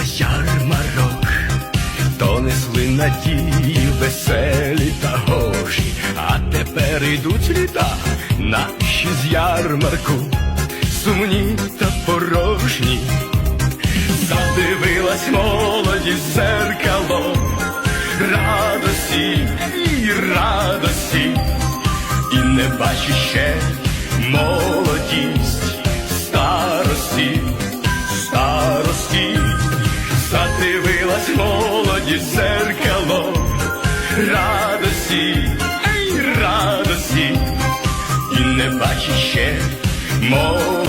на ярмарок, то несли надії веселі та гоші, а тепер йдуть літа наші з ярмарку, сумні та порожні. Задивилась молодість в зеркало, радості і радості, і не бачить ще молодість молодість в зеркало, радості, ей, радості, і не бачиш ще молодість.